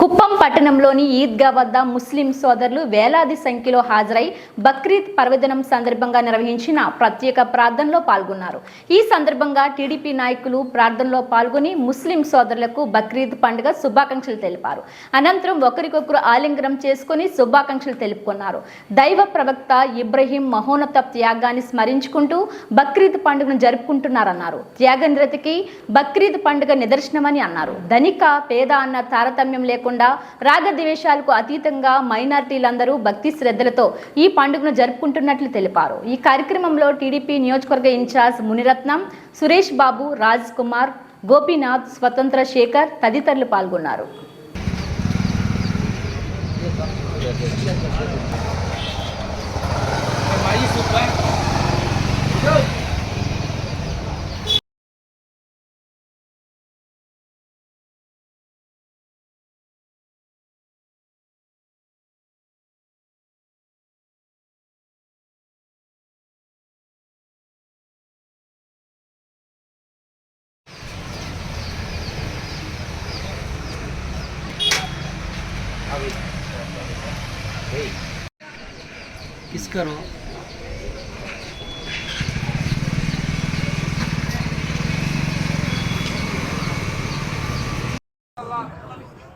కుప్పం పట్టణంలోని ఈద్గా వద్ద ముస్లిం సోదరులు వేలాది సంఖ్యలో హాజరై బక్రీద్ పర్వదినం సందర్భంగా నిర్వహించిన ప్రత్యేక ప్రార్థనలో పాల్గొన్నారు. ఈ సందర్భంగా టీడీపీ నాయకులు ప్రార్థనలో పాల్గొని ముస్లిం సోదరులకు బక్రీద్ పండుగ శుభాకాంక్షలు తెలిపారు. అనంతరం ఒకరికొకరు ఆలింగనం చేసుకుని శుభాకాంక్షలు తెలుపుకున్నారు. దైవ ప్రవక్త ఇబ్రహీం మహోన్నత త్యాగాన్ని స్మరించుకుంటూ బక్రీద్ పండుగను జరుపుకుంటున్నారన్నారు. త్యాగనిరతికి బక్రీద్ పండుగ నిదర్శనమని అన్నారు. ధనిక పేద అన్న తారతమ్యం లేకుండా రాగద్వేషాలకు అతీతంగా మైనార్టీలందరూ భక్తి శ్రద్ధలతో ఈ పండుగను జరుపుకుంటున్నట్లు తెలిపారు. ఈ కార్యక్రమంలో టీడీపీ నియోజకవర్గ ఇన్ఛార్జ్ మునిరత్నం సురేష్ బాబు రాజ్ కుమార్ గోపీనాథ్ స్వతంత్ర శేఖర్ తదితరులు పాల్గొన్నారు. किस करो।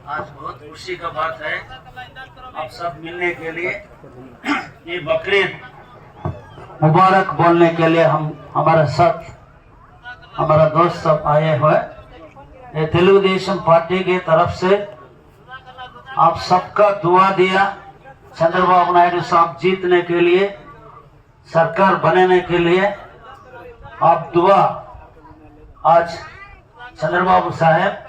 आज बहुत खुशी का बात है आप सब मिलने के लिए। ये बकरीद मुबारक बोलने के लिए हम, हमारे साथ, हमारा दोस्त सब आए हुए। ये तेलुगु देशम पार्टी की तरफ़ से आप सबका दुआ दिया। चंद्रबाबू नायडू साहब जीतने के लिए, सरकार बनाने के लिए आप दुआ आज चंद्रबाबू साहब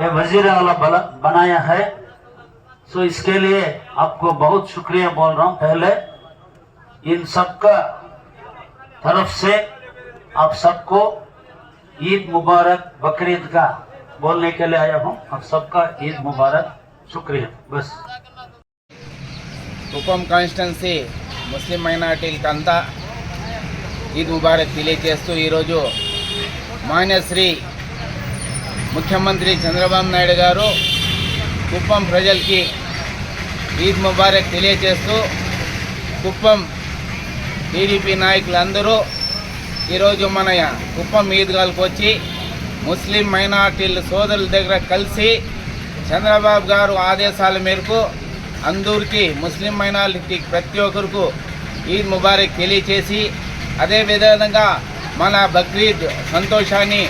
ये वज़ीर बल- बनाया है। सो इसके लिए आपको बहुत शुक्रिया बोल रहा हूँ। पहले इन सबका तरफ़ से आप सबको ईद मुबारक बकरीद का बोलने के लिए आया हूँ। आप सबका ईद मुबारक। शुक्रिया। बस। కుప్పం కాన్స్టిట్యున్సీ ముస్లిం మైనార్టీలకంతా ఈద్ ముబారక్ తెలియజేస్తూ ఈరోజు మాన్యశ్రీ ముఖ్యమంత్రి చంద్రబాబు నాయుడు గారు కుప్పం ప్రజలకి ఈద్ ముబారక్ తెలియజేస్తూ కుప్పం టీడీపీ నాయకులందరూ ఈరోజు మన కుప్పం ఈద్గాలకు వచ్చి ముస్లిం మైనార్టీల సోదరుల దగ్గర కలిసి చంద్రబాబు గారు ఆదేశాల మేరకు అందరికీ ముస్లిం మైనారిటీ ప్రతి ఒక్కరికి ఈద్ ముబారక్ తెలియచేసి అదే విధంగా మన బక్రీద్ సంతోషాన్ని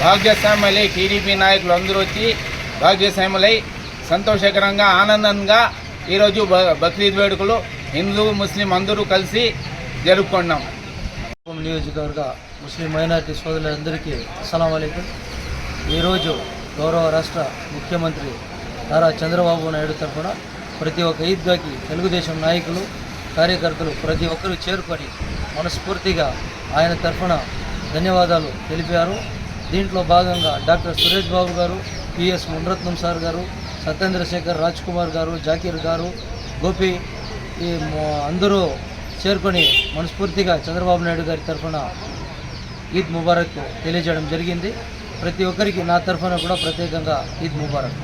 భాగ్యస్వాములై టీడీపీ నాయకులు అందరూ వచ్చి భాగ్యస్వాములై సంతోషకరంగా ఆనందంగా ఈరోజు బక్రీద్ వేడుకలు హిందూ ముస్లిం అందరూ కలిసి జరుపుకున్నాం. నియోజకవర్గ ముస్లిం మైనారిటీ సోదరులందరికీ అస్సలం అయికం ఈరోజు గౌరవ రాష్ట్ర ముఖ్యమంత్రి నారా చంద్రబాబు నాయుడు తరఫున ప్రతి ఒక్క ఈద్గాకి తెలుగుదేశం నాయకులు కార్యకర్తలు ప్రతి ఒక్కరూ చేరుకొని మనస్ఫూర్తిగా ఆయన తరఫున ధన్యవాదాలు తెలిపారు. దీంట్లో భాగంగా డాక్టర్ సురేష్ బాబు గారు పిఎస్ మునరత్నం సార్ గారు సత్యేంద్రశేఖర్ రాజ్ కుమార్ గారు జాకీర్ గారు గోపి ఈ అందరూ చేరుకొని మనస్ఫూర్తిగా చంద్రబాబు నాయుడు గారి తరఫున ఈద్ ముబారక్ తెలియజేయడం జరిగింది. ప్రతి ఒక్కరికి నా తరఫున కూడా ప్రత్యేకంగా ఈద్ ముబారక్.